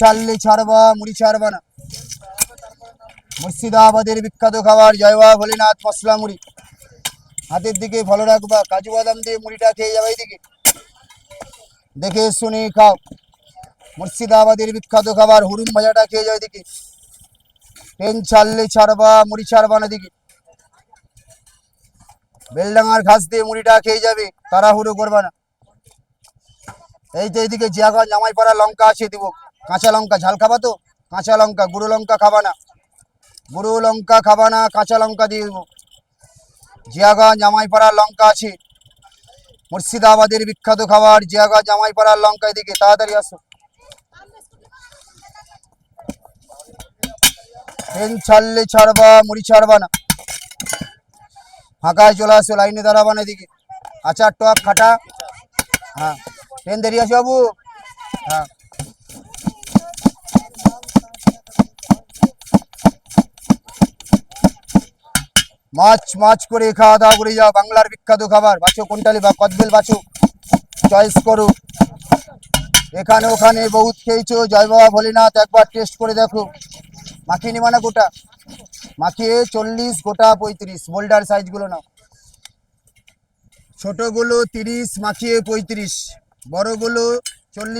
চাললে ছাড়বা, মুড়ি ছাড়বা না। মুর্শিদাবাদের বিখ্যাত খাবার জয় বাবা ভোলেনাথ মশলা মুড়ি। হাতের দিকে ভালো রাখবা, কাজু বাদাম দিয়ে মুড়িটা খেয়ে যাবে এইদিকে দেখে শুনে খাও। মুর্শিদাবাদের বিখ্যাত খাবার, হুরুম ভাজাটা খেয়ে যাও এদিকে। ট্রেন ছাড়লে ছাড়বা, মুড়ি ছাড়বা না দিকে বেলডাঙার ঘাস দিয়ে মুড়িটা খেয়ে যাবে, তাড়াহুড়ো করবা না। এই যে এইদিকে জিয়াগঞ্জ, জামাইপাড়া, লঙ্কা আছে, দিব। কাঁচা লঙ্কা ঝাল খাবা তো? কাঁচা লঙ্কা, গুঁড়ো লঙ্কা খাবা না। গুঁড়ো লঙ্কা খাবা না, কাঁচা লঙ্কা দিয়ে দেবো। জিয়াগঞ্জ জামাইপাড়ার লঙ্কা আছে। মুর্শিদাবাদের বিখ্যাত খাবার জিয়াগঞ্জ জামাইপাড়ার লঙ্কা এদিকে, তাড়াতাড়ি আসো। ট্রেন ছাড়লে ছাড়বা, মুড়ি ছাড়বা না। ফাঁকায় চলে আসো, লাইনে দাঁড়াবা না এদিকে। আচার টক খাটা। হ্যাঁ। ট্রেন দেরি আছে বাবু? হ্যাঁ। মাছ মাছ করে খাওয়া দাওয়া করে যাও। বাংলার বিখ্যাত খাবার। বাছো কোনটালি বা কদবেল বাছো চয়েস করো। এখানে ওখানে বহুত খেয়েছো। জয় বাবা ভোলেনাথ, একবার টেস্ট করে দেখো। মাখিয়ে নিবা না গোটা? মাখিয়ে চল্লিশ, গোটা পঁয়ত্রিশ। বোল্ডার সাইজগুলো নাও। ছোটগুলো তিরিশ, মাখিয়ে পঁয়ত্রিশ। বড়গুলো চল্লিশ।